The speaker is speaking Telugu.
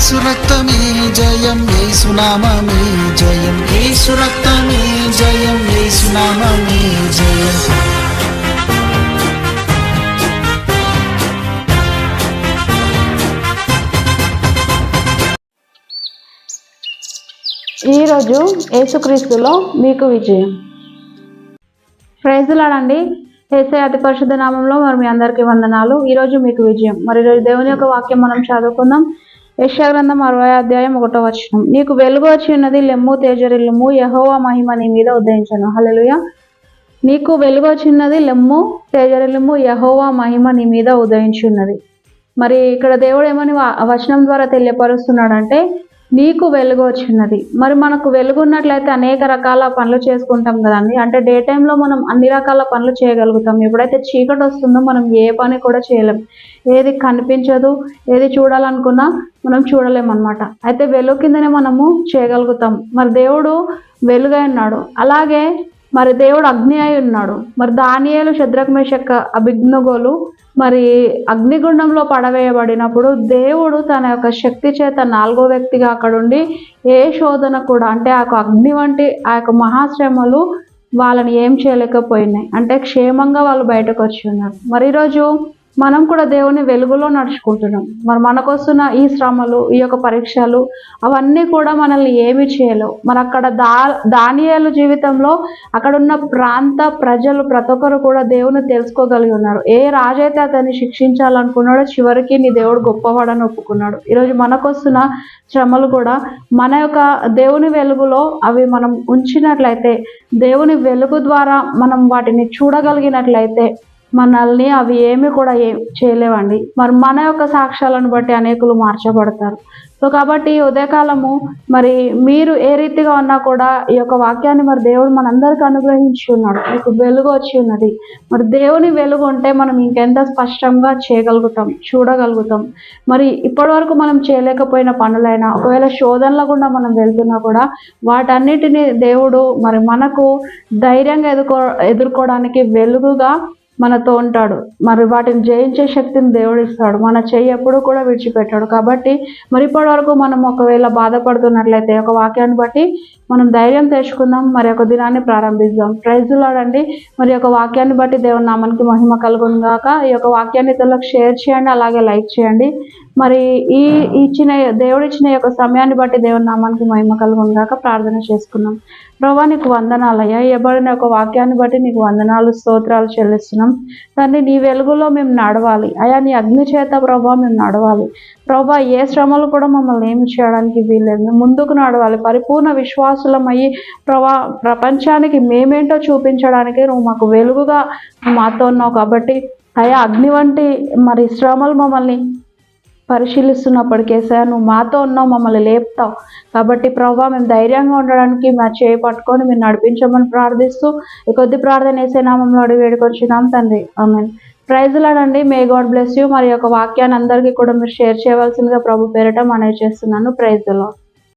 యేసు రక్తమే జయం యేసు నామమే జయం. యేసు రక్తమే జయం యేసు నామమే జయం. ఈరోజు యేసుక్రీస్తులో మీకు విజయం. ప్రైజులాడండి. ఏసే అతి పరిశుద్ధ నామంలో మరి మీ అందరికీ వందనాలు. ఈరోజు మీకు విజయం. మరి ఈరోజు దేవుని యొక్క వాక్యం మనం చదువుకుందాం. యశాగ్రంథం అరవై అధ్యాయం ఒకటో వచనం. నీకు వెలుగు వచ్చి ఉన్నది లెమ్ము తేజరిల్లుము యహోవా మహిమ నీ మీద ఉదయించను. హలలుయ నీకు వెలుగు వచ్చినది లెమ్ము తేజరిల్లుము యహోవా మహిమ నీ మీద ఉదయించున్నది మరి ఇక్కడ దేవుడు ఏమని వా- వచనం ద్వారా తెలియపరుస్తున్నాడంటే నీకు వెలుగు వచ్చినది మరి మనకు వెలుగు ఉన్నట్లయితే అనేక రకాల పనులు చేసుకుంటాం కదండి. అంటే డే టైంలో మనం అన్ని రకాల పనులు చేయగలుగుతాం. ఎప్పుడైతే చీకటి వస్తుందో మనం ఏ పని కూడా చేయలేం. ఏది కనిపించదు ఏది చూడాలనుకున్నా మనం చూడలేం అనమాట అయితే వెలుగు కిందనే మనము చేయగలుగుతాం. మరి దేవుడు వెలుగై ఉన్నాడు. అలాగే మరి దేవుడు అగ్ని అయి ఉన్నాడు. మరి దానియాలు శద్రకమేషక్క అభిజ్ఞగోలు మరి అగ్నిగుండంలో పడవేయబడినప్పుడు దేవుడు తన యొక్క శక్తి చేత నాలుగో వ్యక్తిగా అక్కడుండి ఏ శోధన కూడా అంటే ఆ అగ్ని వంటి ఆ యొక్క మహాశ్రమలు వాళ్ళని ఏం చేయలేకపోయినాయి. అంటే క్షేమంగా వాళ్ళు బయటకు వచ్చి ఉన్నారు. మరి ఈరోజు మనం కూడా దేవుని వెలుగులో నడుచుకుంటున్నాం. మరి మనకొస్తున్న ఈ శ్రమలు ఈ యొక్క పరీక్షలు అవన్నీ కూడా మనల్ని ఏమి చేయలేవు. మరి అక్కడ దా దానియాలు జీవితంలో అక్కడ ఉన్న ప్రాంత ప్రజలు ప్రతి ఒక్కరు కూడా దేవుని తెలుసుకోగలిగి ఉన్నారు. ఏ రాజైతే అతన్ని శిక్షించాలనుకున్నాడో చివరికి నీ దేవుడు గొప్పవాడని ఒప్పుకున్నాడు. ఈరోజు మనకొస్తున్న శ్రమలు కూడా మన యొక్క దేవుని వెలుగులో అవి మనం ఉంచినట్లయితే దేవుని వెలుగు ద్వారా మనం వాటిని చూడగలిగినట్లయితే మనల్ని అవి ఏమి కూడా ఏ చేయలేవండి. మరి మన యొక్క సాక్ష్యాలను బట్టి అనేకులు మార్చబడతారు. సో కాబట్టి ఉదయకాలము మరి మీరు ఏ రీతిగా ఉన్నా కూడా ఈ యొక్క వాక్యాన్ని మరి దేవుడు మనందరికీ అనుగ్రహించి ఉన్నాడు. మీకు వెలుగు వచ్చి ఉన్నది. మరి దేవుని వెలుగు ఉంటే మనం ఇంకెంత స్పష్టంగా చేయగలుగుతాం చూడగలుగుతాం. మరి ఇప్పటి వరకు మనం చేయలేకపోయిన పనులైనా ఒకవేళ శోధనల గుండా మనం వెళ్తున్నా కూడా వాటన్నిటిని దేవుడు మరి మనకు ధైర్యంగా ఎదుర్కో ఎదుర్కోవడానికి వెలుగుగా మనతో ఉంటాడు. మరి వాటిని జయించే శక్తిని దేవుడు ఇస్తాడు. మన చెయ్యి ఎప్పుడు కూడా విడిచిపెట్టాడు. కాబట్టి మరి ఇప్పటి వరకు మనం ఒకవేళ బాధపడుతున్నట్లయితే ఒక వాక్యాన్ని బట్టి మనం ధైర్యం తెచ్చుకుందాం. మరి ఒక దినాన్ని ప్రారంభిద్దాం. ప్రైజులాడండి మరి ఒక వాక్యాన్ని బట్టి దేవుని నామానికి మహిమ కలుగును గాక ఈ యొక్క వాక్యాన్ని ఇతరులకు షేర్ చేయండి. అలాగే లైక్ చేయండి. మరి ఈ ఇచ్చిన దేవుడు ఇచ్చిన యొక్క సమయాన్ని బట్టి దేవుని నామానికి మహిమ కలుగును గాక ప్రార్థన చేసుకున్నాం ప్రభా నీకు వందనాలయ్యా ఇవ్వబడిన ఒక వాక్యాన్ని బట్టి నీకు వందనాలు స్తోత్రాలు చెల్లిస్తున్నాం. తండ్రి నీ వెలుగులో మేము నడవాలి. అయా నీ అగ్ని చేత ప్రభా మేము నడవాలి. ప్రభా ఏ శ్రమలు కూడా మమ్మల్ని ఏమి చేయడానికి వీల్లేదు. ముందుకు నడవాలి. పరిపూర్ణ విశ్వాసులమయ్యి ప్రభా ప్రపంచానికి మేమేంటో చూపించడానికి నువ్వు మాకు వెలుగుగా మాతో ఉన్నావు కాబట్టి అయా అగ్ని వంటి మరి శ్రమలు మమ్మల్ని పరిశీలిస్తున్నప్పటికేసా నువ్వు మాతో ఉన్నావు మమ్మల్ని లేపుతావు. కాబట్టి ప్రభావ మేము ధైర్యంగా ఉండడానికి మా చేయి పట్టుకొని మీరు నడిపించమని ప్రార్థిస్తూ ఈ కొద్ది ప్రార్థన వేసే నామంలో అడిగి వేడుకొచ్చినాం తండ్రి. ఆమె ప్రైజ్లాడండి మే గాడ్ బ్లెస్ యూ. మరి యొక్క వాక్యాన్ని అందరికీ కూడా మీరు షేర్ చేయవలసిందిగా ప్రభు పేరట మనవి చేస్తున్నాను. ప్రైజ్లో